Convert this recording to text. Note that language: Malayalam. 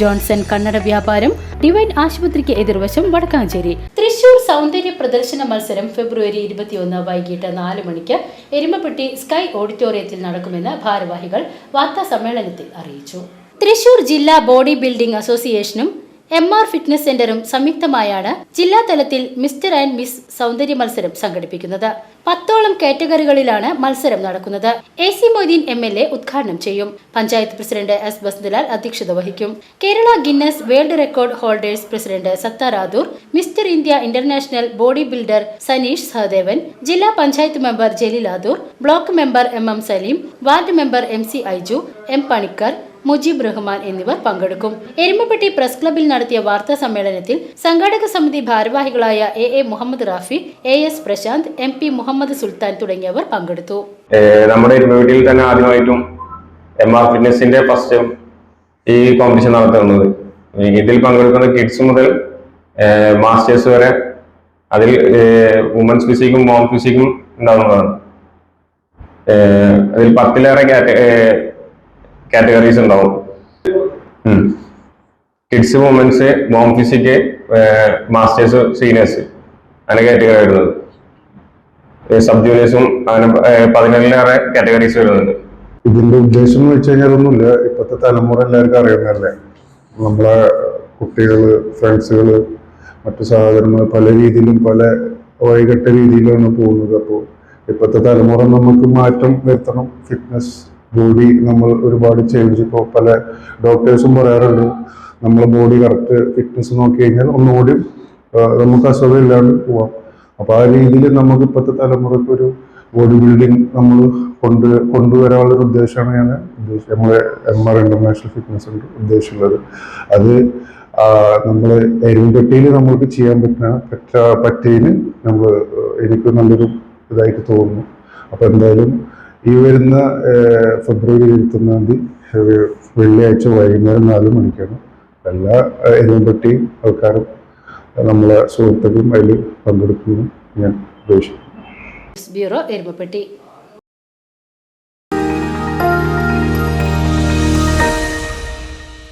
ജോൺസൺ കണ്ണട വ്യാപാരം ഡിവൈൻ ആശുപത്രിക്ക് എതിർവശം വടക്കാഞ്ചേരി. തൃശൂർ സൗന്ദര്യ പ്രദർശന മത്സരം ഫെബ്രുവരി ഇരുപത്തിയൊന്ന് വൈകിട്ട് നാല് മണിക്ക് എരുമപ്പെട്ടി സ്കൈ ഓഡിറ്റോറിയത്തിൽ നടക്കുമെന്ന് ഭാരവാഹികൾ വാർത്താ സമ്മേളനത്തിൽ അറിയിച്ചു. തൃശൂർ ജില്ലാ ബോഡി ബിൽഡിംഗ് അസോസിയേഷനും എം ആർ ഫിറ്റ്നസ് സെന്ററും സംയുക്തമായാണ് ജില്ലാതലത്തിൽ മിസ്റ്റർ ആൻഡ് മിസ് സൗന്ദര്യ മത്സരം സംഘടിപ്പിക്കുന്നത്. പത്തോളം കാറ്റഗറികളിലാണ് മത്സരം നടക്കുന്നത്. A C Moideen M L A ഉദ്ഘാടനം ചെയ്യും. പഞ്ചായത്ത് പ്രസിഡന്റ് എസ് ബസ്ദലാൽ അധ്യക്ഷത വഹിക്കും. Kerala Guinness world record holders president Sathar Adoor mister India international body builder Saneesh Sahadevan ജില്ലാ panchayat member Jaleel block member M M Saleem ward member M C Aiju M Panicker Mujeeb Rahman എന്നിവർ പങ്കെടുക്കും. എരുമപ്പെട്ടി പ്രസ് ക്ലബിൽ നടത്തിയ വാർത്താ സമ്മേളനത്തിൽ സംഘാടക സമിതി ഭാരവാഹികളായ A A Muhammad Rafi A S Prashanth M P Muhammad Sultan തുടങ്ങിയവർ പങ്കെടുത്തു. നമ്മുടെ വീട്ടിൽ തന്നെ ആദ്യമായിട്ടും എം ആർ ഫിറ്റ്നസിന്റെ ഫസ്റ്റ് ഈ കോമ്പറ്റീഷൻ നടത്തുന്നത് ഇതിൽ പങ്കെടുക്കുന്ന കിഡ്സ് മുതൽ മാസ്റ്റേഴ്സ് വരെ അതിൽ വുമൻസ് ഫിസിക്കും മോം ഫിസിക്കും ഉണ്ടാകുന്നതാണ് അതിൽ പത്തിലേറെ കാറ്റഗറീസ് ഉണ്ടാവും. Kids womens mom physique masters seniors അങ്ങനെ കാറ്റഗറി വരുന്നത്. സബ് ജൂനിയേഴ്സും അങ്ങനെ പതിനേഴിലേറെ കാറ്റഗറീസ് വരുന്നുണ്ട്. ഇതിന്റെ ഉദ്ദേശം എന്ന് വെച്ച് കഴിഞ്ഞാൽ ഒന്നുമില്ല. ഇപ്പോഴത്തെ തലമുറ എല്ലാവർക്കും അറിയുന്നതല്ലേ? നമ്മളെ കുട്ടികൾ ഫ്രണ്ട്സുകൾ മറ്റു സഹോദരന്മാർ പല രീതിയിലും പല വഴികെട്ട രീതിയിലാണ് പോകുന്നത്. അപ്പോൾ ഇപ്പോഴത്തെ തലമുറ നമുക്ക് മാറ്റം വരുത്തണം. ഫിറ്റ്നസ് ബോഡി നമ്മൾ ഒരുപാട് ചേഞ്ച് ഇപ്പോൾ പല ഡോക്ടേഴ്സും പറയാറുണ്ട്. നമ്മളെ ബോഡി കറക്റ്റ് ഫിറ്റ്നസ് നോക്കി കഴിഞ്ഞാൽ ഒന്നുകൂടി നമുക്ക് അസുഖം ഇല്ലാണ്ട് പോവാം. അപ്പോൾ ആ രീതിയിൽ നമുക്ക് ഇപ്പോഴത്തെ തലമുറയ്ക്ക് ഒരു ബോഡി ബിൽഡിംഗ് നമ്മൾ കൊണ്ട് കൊണ്ടുവരാനുള്ള ഒരു ഉദ്ദേശമാണ് ഞാൻ ഉദ്ദേശിച്ചത് നമ്മളെ എം ആർ ഇന്റർനാഷണൽ ഫിറ്റ്നസ് ഉദ്ദേശിച്ചുള്ളത്. അത് നമ്മൾ എരുമ്പട്ടിയിൽ നമ്മൾക്ക് ചെയ്യാൻ പറ്റുന്ന പറ്റ പറ്റിയതിന് നമ്മൾ എനിക്ക് നല്ലൊരു ഇതായിട്ട് തോന്നുന്നു. അപ്പോൾ എന്തായാലും ഈ വരുന്ന ഫെബ്രുവരി ഇരുപത്തൊന്നാം തീയതി വെള്ളിയാഴ്ച വൈകുന്നേരം നാല് മണിക്കാണ്. എല്ലാ എരുമ്പെട്ടി ആൾക്കാരും നമ്മളെ സുഹൃത്തുക്കളും അതിൽ പങ്കെടുക്കുന്നു ഞാൻ ഉദ്ദേശിക്കുന്നു. ബ്യൂറോ എരുമപ്പെട്ടി.